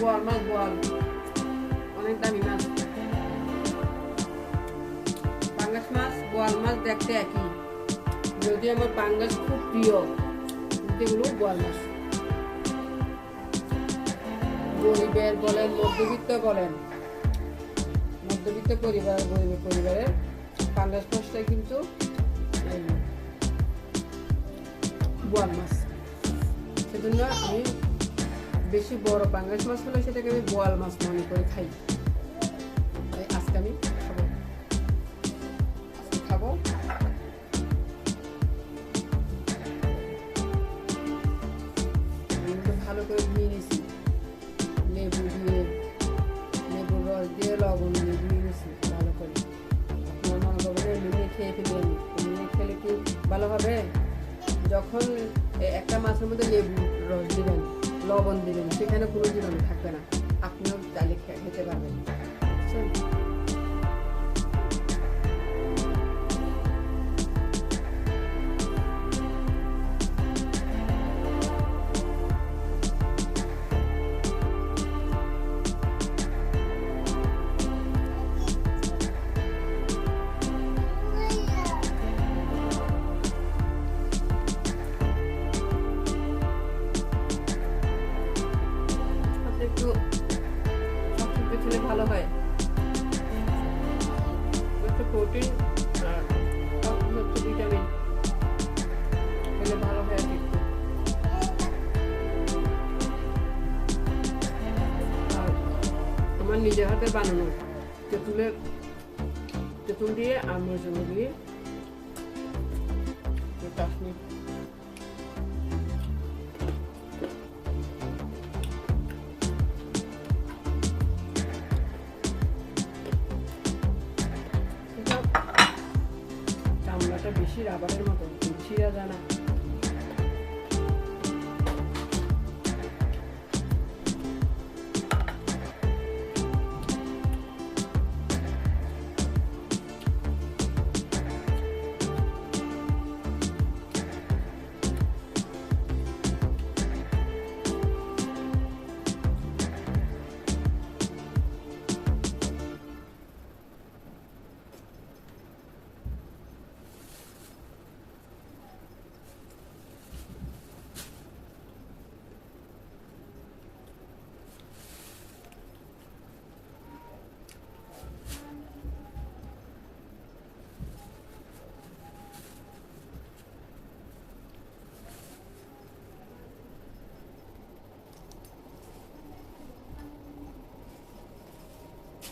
বোয়াল মাছ বোয়াল অনেক দামি মাছ। পাঙ্গাস মাছ বোয়াল মাছ দেখতে একই। যদি আমার পাঙ্গাস খুব প্রিয় এগুলো বোয়াল মাছ। গরিবের বলেন, মধ্যবিত্ত বলেন। মধ্যবিত্ত পরিবার, গরিব পরিবারের পাঙ্গাস মাছটা কিন্তু বোয়াল মাছ। সেজন্য আমি বেশি বড় পাঙ্গাস মাছ হলে সেটাকে আমি বোয়াল মাছ মনে করে খাই। তাই আজকে আমি খাব। খাব। ভালো করে ধুয়ে নিয়েছি। লেবু দিয়ে, লেবুর রস দিয়ে, লবণ দিয়ে ধুয়ে নিয়েছি ভালো করে। আপনার মনে করবেন খেয়ে ফেলেন এমনি খেলে কি ভালো হবে? যখন একটা মাছের মধ্যে লেবু রস দিবেন লবণ দিবেন সেখানে কোনো জীবাণু থাকবে না। আপনিও চাইলে খে- খেতে পারবেন। একটু সবসময় খেলে ভালো হয়। একটু প্রোটিন আর হচ্ছে ভিটামিন খেলে ভালো হয় আর আমার নিজের হাতে বানানো তেঁতুলের তেঁতুল দিয়ে আর মরিচ দিয়ে। কাশ্মীর রাবারের মতো ছিঁড়া যায় না